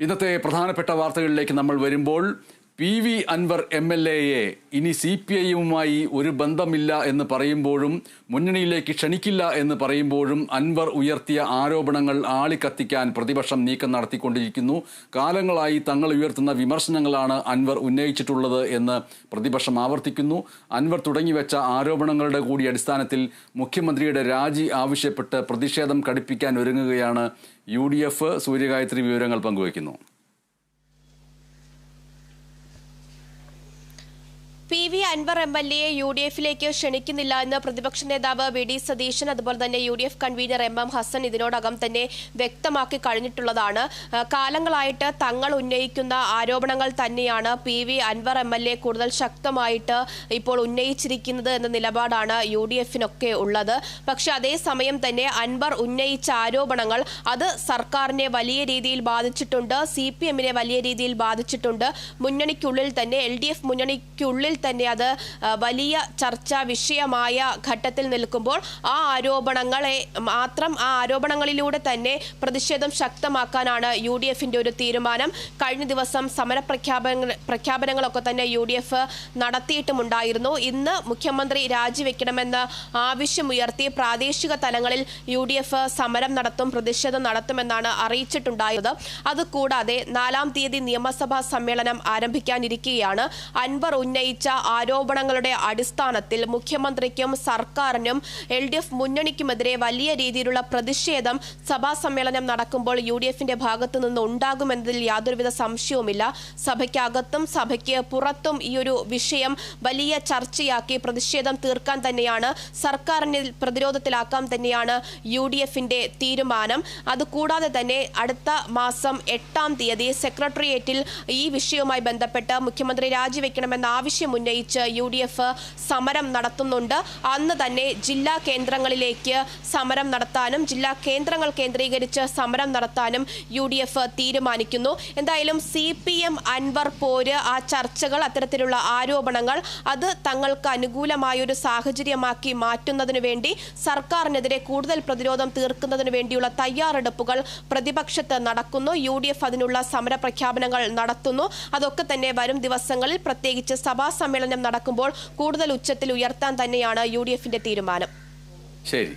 ഇന്നത്തെ പ്രധാനപ്പെട്ട വാർത്തകളിലേക്ക് നമ്മൾ വരുമ്പോൾ P V Anvar M L എയെ ഇനി സി പി ഐയുമായി ഒരു ബന്ധമില്ല എന്ന് പറയുമ്പോഴും മുന്നണിയിലേക്ക് ക്ഷണിക്കില്ല എന്ന് പറയുമ്പോഴും അൻവർ ഉയർത്തിയ ആരോപണങ്ങൾ ആളിക്കത്തിക്കാൻ പ്രതിപക്ഷം നീക്കം നടത്തിക്കൊണ്ടിരിക്കുന്നു. കാലങ്ങളായി തങ്ങൾ ഉയർത്തുന്ന വിമർശനങ്ങളാണ് അൻവർ ഉന്നയിച്ചിട്ടുള്ളത് എന്ന് പ്രതിപക്ഷം ആവർത്തിക്കുന്നു. അൻവർ തുടങ്ങിവെച്ച ആരോപണങ്ങളുടെ കൂടി അടിസ്ഥാനത്തിൽ മുഖ്യമന്ത്രിയുടെ രാജി ആവശ്യപ്പെട്ട് പ്രതിഷേധം കടുപ്പിക്കാൻ ഒരുങ്ങുകയാണ് യു ഡി എഫ്. സൂര്യഗായത്രി വിവരങ്ങൾ പങ്കുവയ്ക്കുന്നു. വി അൻവർ എം എൽ എയെ യു ഡി എഫിലേക്ക് ക്ഷണിക്കുന്നില്ല എന്ന് പ്രതിപക്ഷ നേതാവ് വി ഡി സതീശൻ അതുപോലെ തന്നെ U D F convener M M Hassan ഇതിനോടകം തന്നെ വ്യക്തമാക്കി കഴിഞ്ഞിട്ടുള്ളതാണ്. കാലങ്ങളായിട്ട് തങ്ങൾ ഉന്നയിക്കുന്ന ആരോപണങ്ങൾ തന്നെയാണ് P V Anvar M L A കൂടുതൽ ശക്തമായിട്ട് ഇപ്പോൾ ഉന്നയിച്ചിരിക്കുന്നത് എന്ന നിലപാടാണ് യു ഡി എഫിനൊക്കെ ഉള്ളത്. പക്ഷേ അതേസമയം തന്നെ അൻവർ ഉന്നയിച്ച ആരോപണങ്ങൾ അത് സർക്കാരിനെ വലിയ രീതിയിൽ ബാധിച്ചിട്ടുണ്ട് സി പി എമ്മിനെ വലിയ രീതിയിൽ ബാധിച്ചിട്ടുണ്ട്. മുന്നണിക്കുള്ളിൽ തന്നെ എൽ ഡി എഫ് മുന്നണിക്കുള്ളിൽ തന്നെ അത് വലിയ ചർച്ചാ വിഷയമായ ഘട്ടത്തിൽ നിൽക്കുമ്പോൾ ആ ആരോപണങ്ങളെ മാത്രം ആ ആരോപണങ്ങളിലൂടെ തന്നെ പ്രതിഷേധം ശക്തമാക്കാനാണ് യു ഡി എഫിന്റെ ഒരു തീരുമാനം. കഴിഞ്ഞ ദിവസം സമര പ്രഖ്യാപന പ്രഖ്യാപനങ്ങളൊക്കെ തന്നെ യു ഡി എഫ് നടത്തിയിട്ടുമുണ്ടായിരുന്നു. ഇന്ന് മുഖ്യമന്ത്രി രാജിവെക്കണമെന്ന് ആവശ്യമുയർത്തി പ്രാദേശിക തലങ്ങളിൽ യു ഡി എഫ് സമരം നടത്തും പ്രതിഷേധം നടത്തുമെന്നാണ് അറിയിച്ചിട്ടുണ്ടായത് അതുകൂടാതെ നാലാം തീയതി നിയമസഭാ സമ്മേളനം ആരംഭിക്കാനിരിക്കുകയാണ് അൻവർ ഉന്നയിച്ച ആരോപണങ്ങളുടെ അടിസ്ഥാനത്തിൽ മുഖ്യമന്ത്രിക്കും സർക്കാരിനും എൽ ഡി എഫ് മുന്നണിക്കുമെതിരെ വലിയ രീതിയിലുള്ള പ്രതിഷേധം സഭാ സമ്മേളനം നടക്കുമ്പോൾ യു ഡി എഫിന്റെ ഭാഗത്തു നിന്ന് ഉണ്ടാകുമെന്നതിൽ യാതൊരുവിധ സംശയവുമില്ല. സഭയ്ക്കകത്തും സഭയ്ക്ക് പുറത്തും ഈ ഒരു വിഷയം വലിയ ചർച്ചയാക്കി പ്രതിഷേധം തീർക്കാൻ തന്നെയാണ് സർക്കാരിനെ പ്രതിരോധത്തിലാക്കാൻ തന്നെയാണ് യു ഡി എഫിന്റെ തീരുമാനം. അതുകൂടാതെ തന്നെ അടുത്ത മാസം എട്ടാം തീയതി സെക്രട്ടേറിയറ്റിൽ ഈ വിഷയവുമായി ബന്ധപ്പെട്ട് മുഖ്യമന്ത്രി രാജിവെക്കണമെന്ന ആവശ്യം ഉന്നയിച്ച് യു ഡി എഫ് സമരം നടത്തുന്നുണ്ട്. അന്ന് തന്നെ ജില്ലാ കേന്ദ്രങ്ങളിലേക്ക് സമരം നടത്താനും ജില്ലാ കേന്ദ്രങ്ങൾ കേന്ദ്രീകരിച്ച് സമരം നടത്താനും യു ഡി എഫ് തീരുമാനിക്കുന്നു. എന്തായാലും സി പി എം അൻവർ പോര് ആ ചർച്ചകൾ അത്തരത്തിലുള്ള ആരോപണങ്ങൾ അത് തങ്ങൾക്ക് അനുകൂലമായൊരു സാഹചര്യമാക്കി മാറ്റുന്നതിനു വേണ്ടി സർക്കാരിനെതിരെ കൂടുതൽ പ്രതിരോധം തീർക്കുന്നതിനു വേണ്ടിയുള്ള തയ്യാറെടുപ്പുകൾ പ്രതിപക്ഷത്ത് നടക്കുന്നു. യു ഡി എഫ് അതിനുള്ള സമര പ്രഖ്യാപനങ്ങൾ നടത്തുന്നു. അതൊക്കെ തന്നെ വരും ദിവസങ്ങളിൽ പ്രത്യേകിച്ച് സഭാ സമ്മേളനം നടക്കുമ്പോൾ കൂടുതൽ ഉച്ചത്തിൽ ഉയർത്താൻ തന്നെയാണ് യു ഡി എഫിന്റെ തീരുമാനം. ശരി.